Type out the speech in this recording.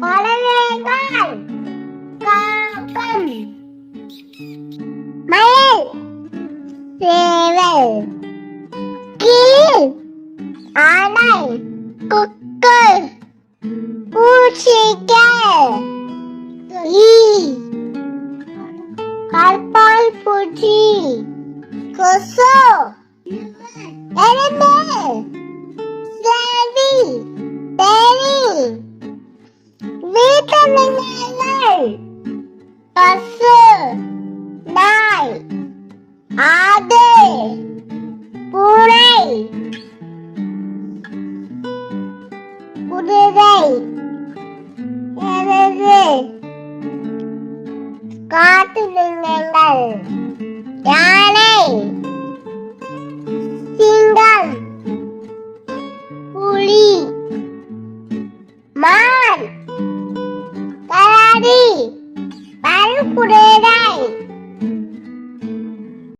பறவைகள் காகம் மயில். சேவல். கீழ் ஆனை குக்கு பூச்சிகள். ஈ. கற்பால் பூச்சி. கொசு. எறும்பு வீட்டு மின்னல்கள் பசு நாய் ஆடு பூனை குதிரை எருது காட்டு மிருகங்கள் யானை சிங்கம் புலி மான். বাড়ি। বারুপুরেরা